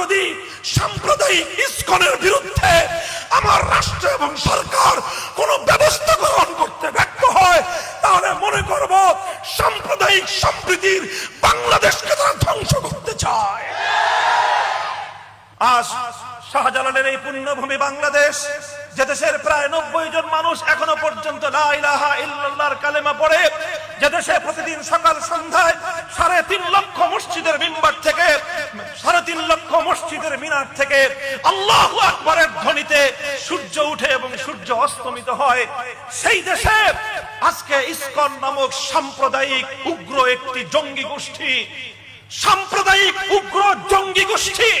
যদি সাম্প্রদায়িক ইস্কনের বিরুদ্ধে আমার রাষ্ট্র এবং সরকার কোনো ব্যবস্থা গ্রহণ করতে ব্যর্থ হয়, তাহলে মনে করব সাম্প্রদায়িক সম্প্রীতির বাংলাদেশকে তারা ধ্বংস করতে চায়। আজ শাহজালালের এই পুণ্যভূমি বাংলাদেশ, যে দেশের প্রায় নব্বই জন মানুষ এখনও পর্যন্ত কালেমা পড়ে, যে দেশে প্রতিদিন সকাল সন্ধ্যায় সাড়ে তিন লক্ষ মসজিদের মিম্বার থেকে সাড়ে তিন লক্ষ মসজিদের মিনার থেকে আল্লাহ আকবরের ধ্বনিতে সূর্য উঠে এবং সূর্য অস্তমিত হয়। সেই দেশে আজকে ইসকন নামক সাম্প্রদায়িক উগ্র একটি জঙ্গি গোষ্ঠী, সাম্প্রদায়িক উগ্র জঙ্গি গোষ্ঠী,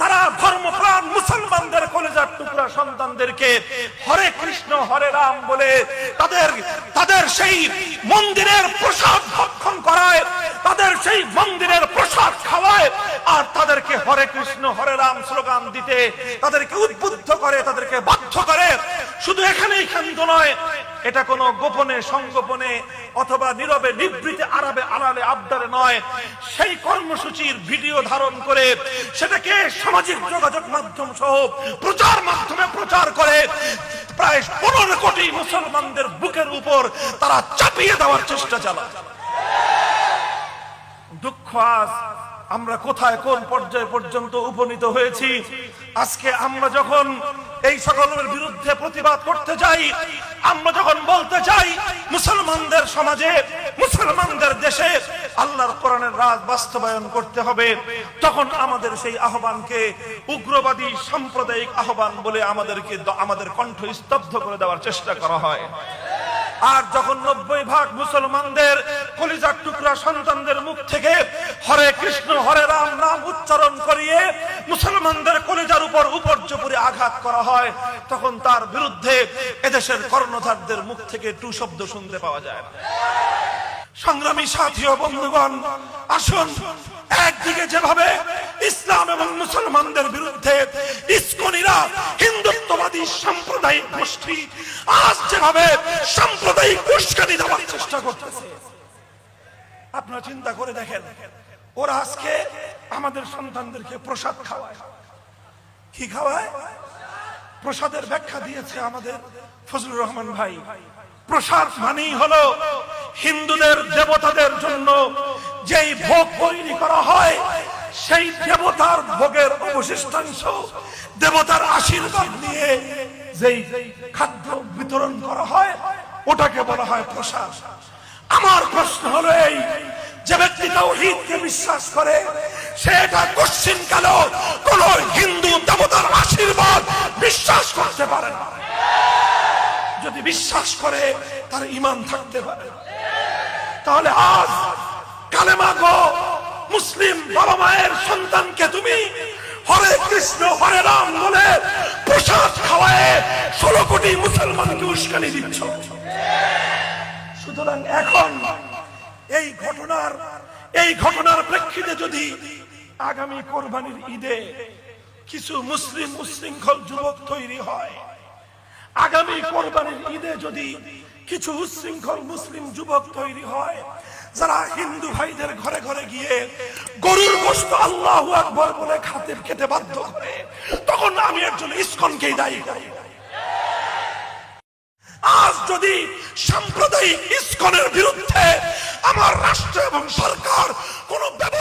তারা ধর্মপ্রাণ মুসলমানদের কলেজার টুকরা সন্তানদেরকে হরে কৃষ্ণ, হরে রাম বলে তাদের তাদের সেই মন্দিরের প্রসাদ ভক্ষণ করায়, তাদের সেই মন্দিরের প্রসাদ খাওয়ায় আর তাদেরকে হরে কৃষ্ণ, হরে রাম স্লোগান দিতে তাদেরকে উদ্বুদ্ধ করে, তাদেরকে বাধ্য করে। শুধু এখানেই ক্ষান্ত নয়, এটা কোনো গোপনে, সংগোপনে অথবা নীরবে, নিবৃতে, আরাবে, আড়ালে, আবদারে নয়। সেই কর্মসূচির ভিডিও ধারণ করে সেটাকে সামাজিক যোগাযোগ মাধ্যম সহ প্রচার মাধ্যমে প্রচার করে প্রায় পনেরো কোটি মুসলমানদের বুকের উপর তারা চাপিয়ে দেওয়ার চেষ্টা চালায়। দুঃখ আজ আমরা কোথায় কোন পর্যায়ে পর্যন্ত উপনীত হয়েছি? আজকে আমরা যখন এই সকলের বিরুদ্ধে প্রতিবাদ করতে যাই, আমরা যখন বলতে চাই মুসলমানদের সমাজে, মুসলমানদের দেশে আল্লাহর কোরআনের রাজ বাস্তবায়ন করতে হবে, তখন আমাদের সেই আহ্বানকে উগ্রবাদী সাম্প্রদায়িক আহ্বান বলে আমাদেরকে আমাদের কণ্ঠ স্তব্ধ করে দেওয়ার চেষ্টা করা হয়। আর যখন নব্বই ভাগ মুসলমানদের কলিজার টুকরা সন্তানদের মুখ থেকে হরে কৃষ্ণ, হরে রাম নাম উচ্চারণ করিয়ে মুসলমানদের কলিজার উপর উপর্যপুরে আঘাত করা হয়। তখন তার বিরুদ্ধে এদেশের কর্ণধারদের মুখ থেকে টু শব্দ শুনতে পাওয়া যায়। না সংগ্রামী সাথী ও বন্ধুগণ, আসুন একদিকে যেভাবে ইসলাম এবং মুসলমানদের বিরুদ্ধে ইস্কনিরা হিন্দুত্ববাদী সাম্প্রদায়িক গোষ্ঠী আজ যেভাবে সাম্প্রদায়িক উস্কানি দেওয়ার চেষ্টা করতেছে। আপনারা চিন্তা করে দেখেন, ওরা আজকে আমাদের সন্তানদেরকে প্রসাদ খাওয়ায়। কি খাওয়ায়? প্রসাদের ব্যাখ্যা দিয়েছে আমাদের ফজলুর রহমান ভাই। প্রসাদ মানেই হলো হিন্দুদের দেবতাদের জন্য যেই ভোগ তৈরি করা হয়, সেই দেবতার ভোগের অবশিষ্টাংশ দেবতার আশীর্বাদ নিয়ে যেই খাদ্য বিতরণ করা হয়, ওটাকে বলা হয় প্রসাদ। আমার প্রশ্ন হলো এই, যে ব্যক্তি তাওহীদকে বিশ্বাস করে সেটা কোশ্চিন কাল, কোন হিন্দু দেবতার আশীর্বাদ বিশ্বাস করতে পারে না। যদি বিশ্বাস করে, তার ইমান থাকতে পারে। তাহলে আজ কালেমা গো, মুসলিম বাবা মায়ের সন্তানকে তুমি হরে কৃষ্ণ, হরে রাম বলে প্রসাদ খাওয়ায় ষোলো কোটি মুসলমানকে উস্কানি দিচ্ছ। এখন এই ঘটনার এই ঘটনার প্রেক্ষিতে যদি আগামী কোরবানির ঈদে কিছু মুসলিম উশৃঙ্খল যুবক তৈরি হয়, আগামী কোরবানির ঈদে যদি কিছু উশৃঙ্খল মুসলিম যুবক তৈরি হয়, যারা হিন্দু ভাইদের ঘরে ঘরে গিয়ে গরুর গোস্ত আল্লাহ আকবর বলে খাতে, খেতে বাধ্য করে, তখন আমি একজন ইস্কনকেই দায়ী। আজ যদি সাম্প্রদায়িক ইস্কনের বিরুদ্ধে আমার রাষ্ট্র এবং সরকার কোন ব্যবস্থা